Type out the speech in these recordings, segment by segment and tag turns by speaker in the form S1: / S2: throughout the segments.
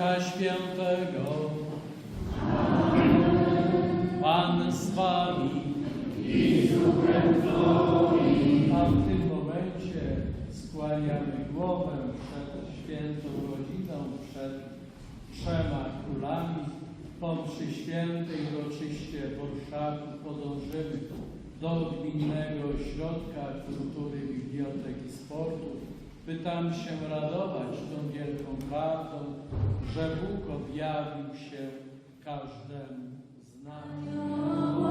S1: I Ducha Świętego. Pan z wami. A w tym momencie skłaniamy głowę przed świętą rodziną, przed trzema królami. Po mszy świętej uroczyście w Orszaku podążymy do Gminnego Ośrodka Kultury, Biblioteki Sportu, by tam się radować tą wielką prawdą, że Bóg objawił się każdemu z nas.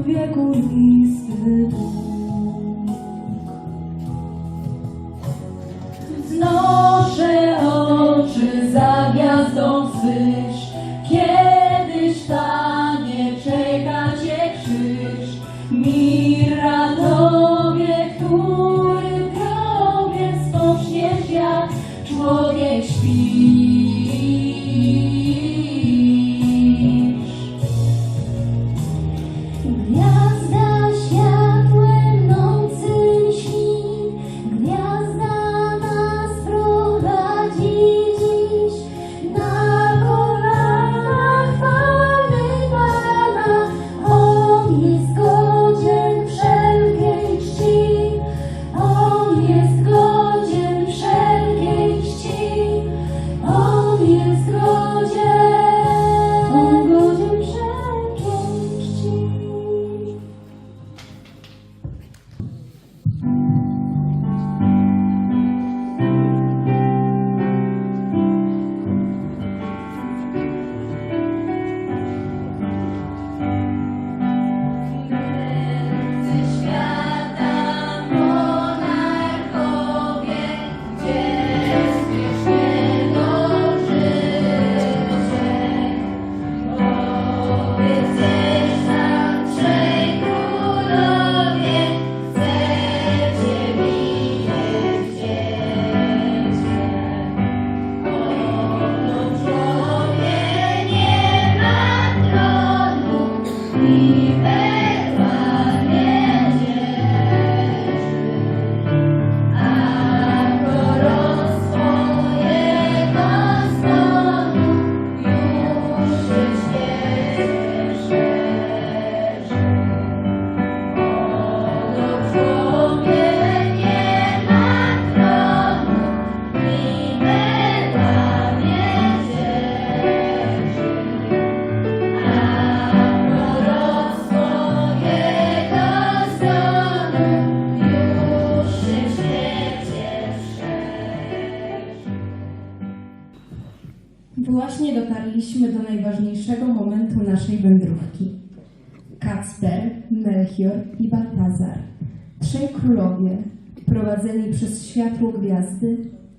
S1: On wiekuisty Bóg.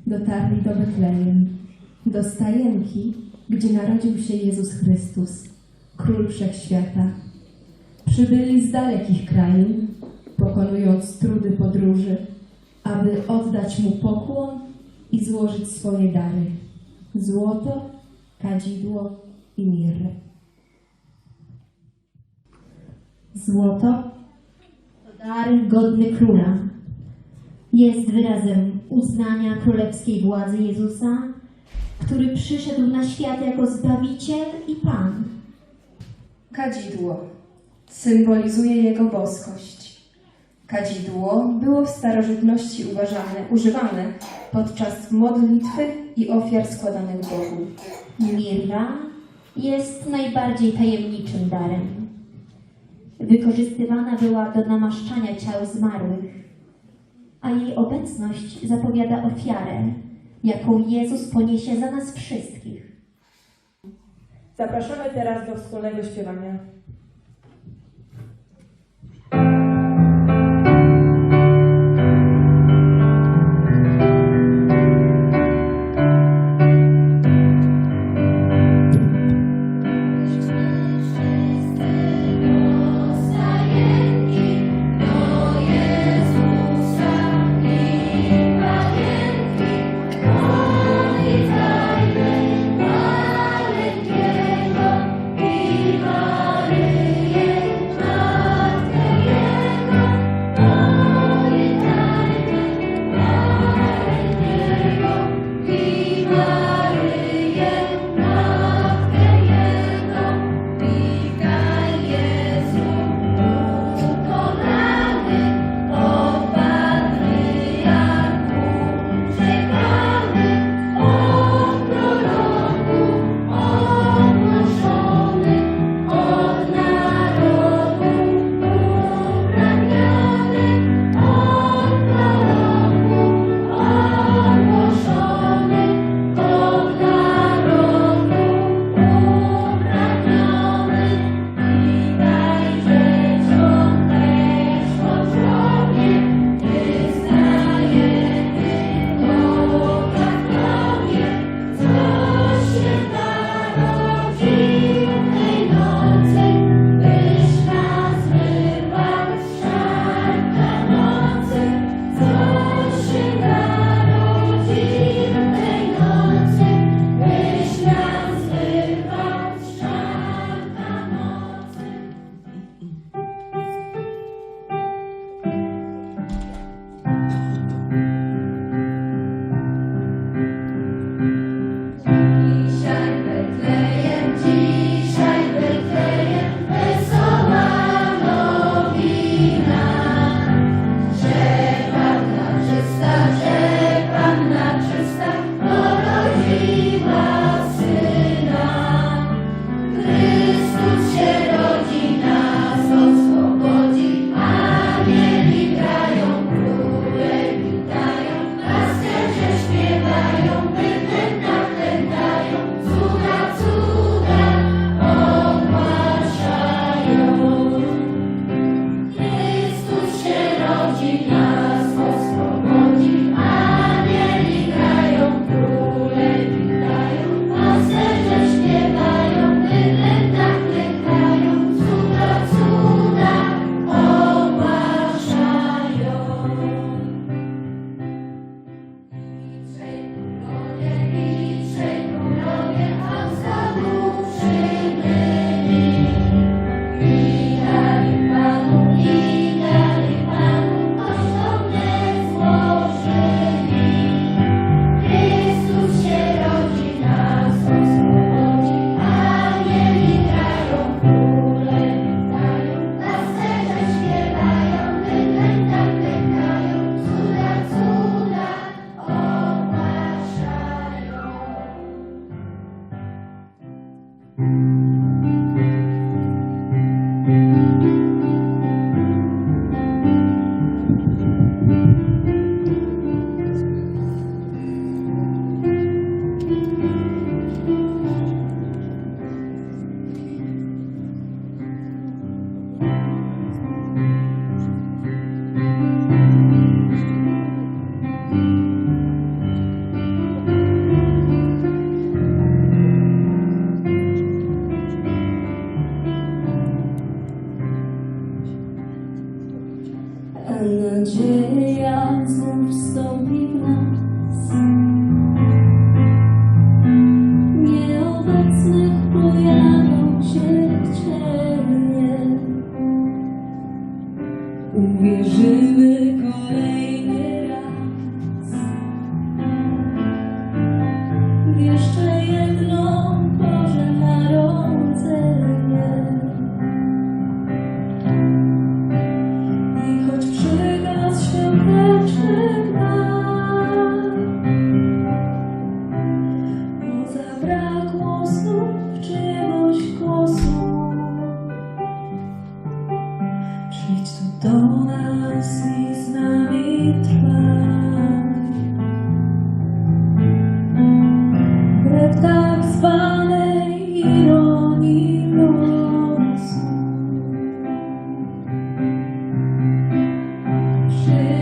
S2: Dotarli do Betlejem, do stajenki, gdzie narodził się Jezus Chrystus, Król Wszechświata. Przybyli z dalekich krain, pokonując trudy podróży, aby oddać Mu pokłon i złożyć swoje dary złoto, kadzidło i mirrę.
S3: Złoto to dar godny króla. Jest wyrazem uznania królewskiej władzy Jezusa, który przyszedł na świat jako Zbawiciel i Pan.
S2: Kadzidło symbolizuje jego boskość. Kadzidło było w starożytności uważane, używane podczas modlitwy i ofiar składanych Bogu.
S3: Mirra jest najbardziej tajemniczym darem. Wykorzystywana była do namaszczania ciał zmarłych, a jej obecność zapowiada ofiarę, jaką Jezus poniesie za nas wszystkich.
S2: Zapraszamy teraz do wspólnego śpiewania.
S1: shame.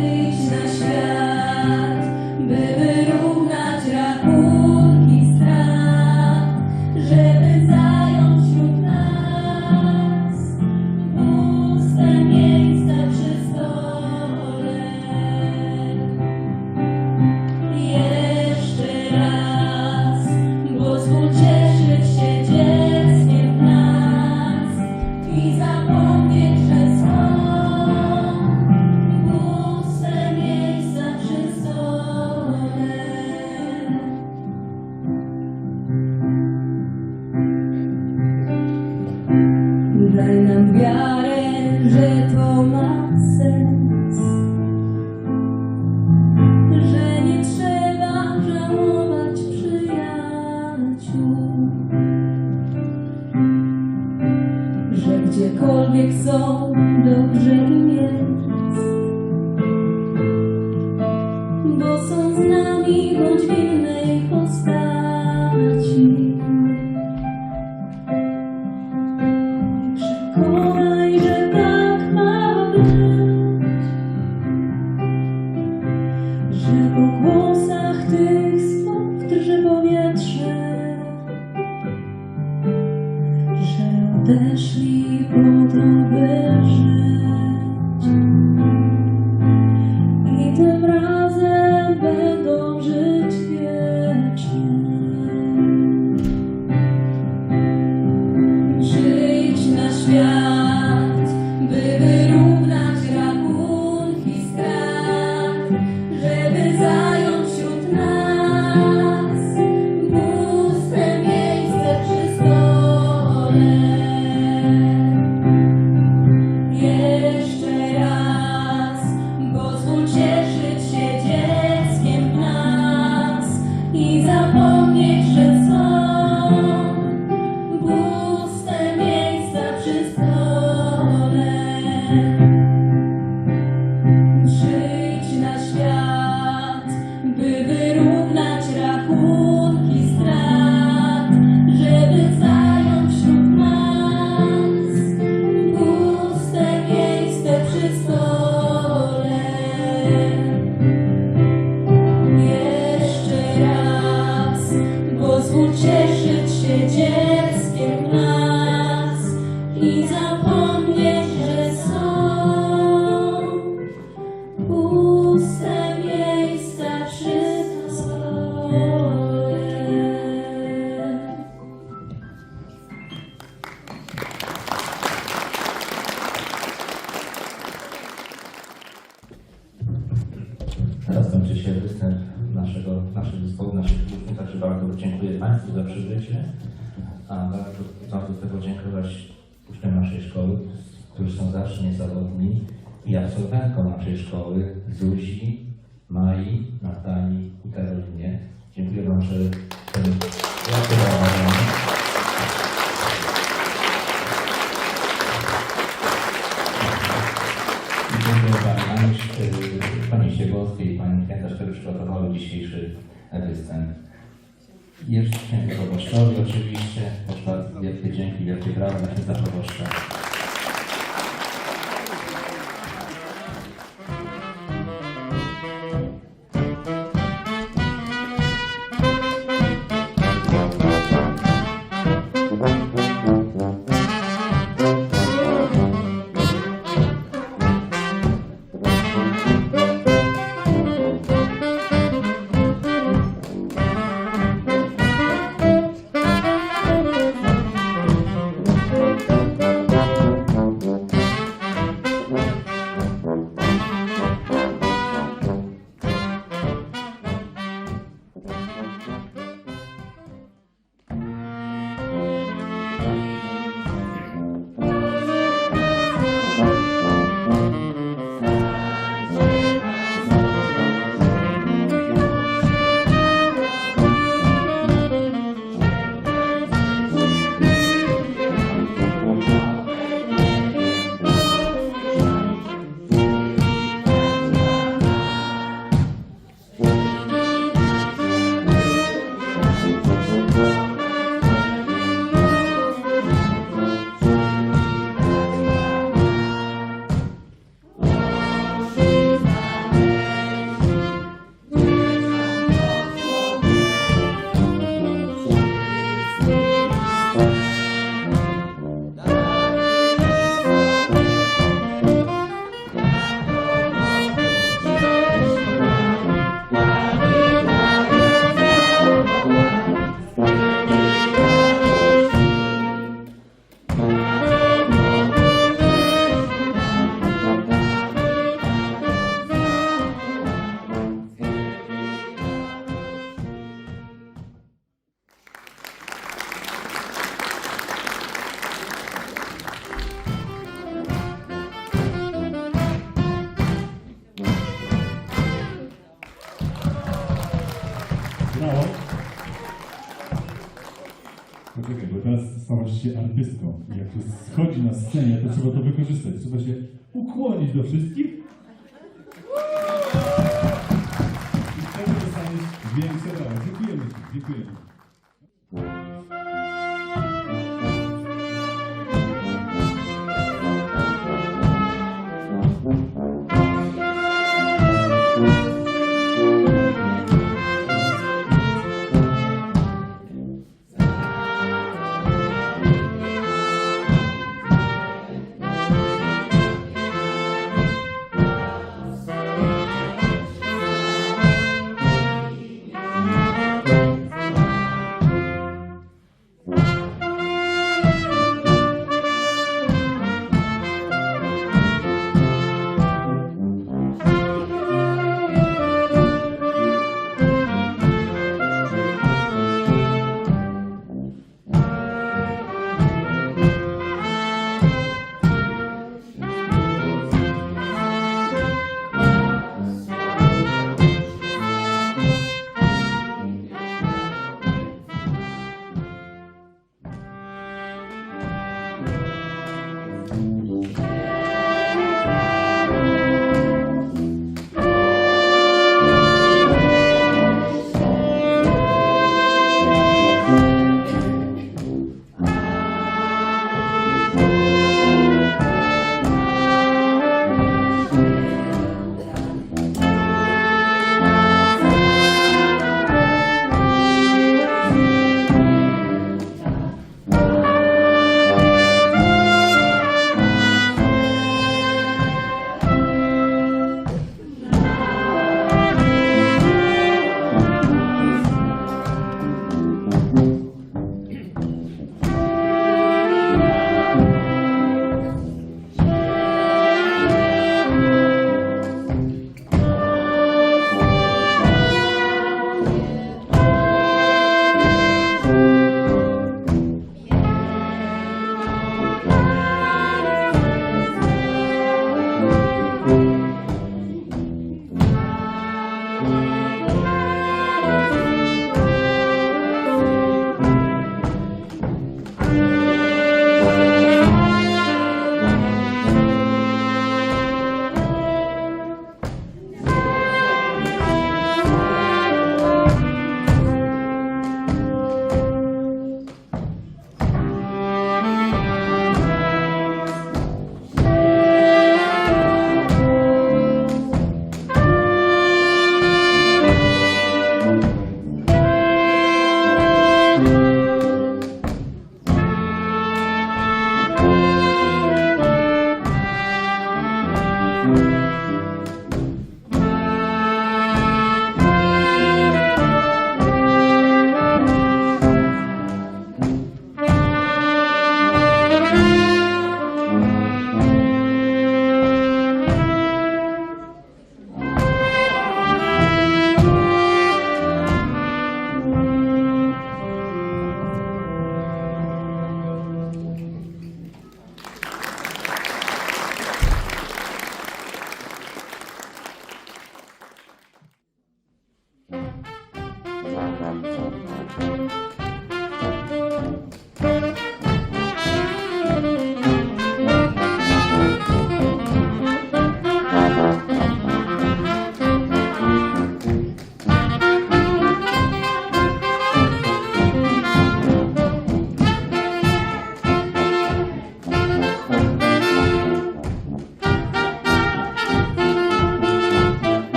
S1: Że gdziekolwiek są, dobrze im jest. Bo są z nami bądź w innej postaci.
S4: występ. Jeszcze dzięki proboszczowi oczywiście, podczas wielkie dzięki, wielkie brawa naszym za proboszcza.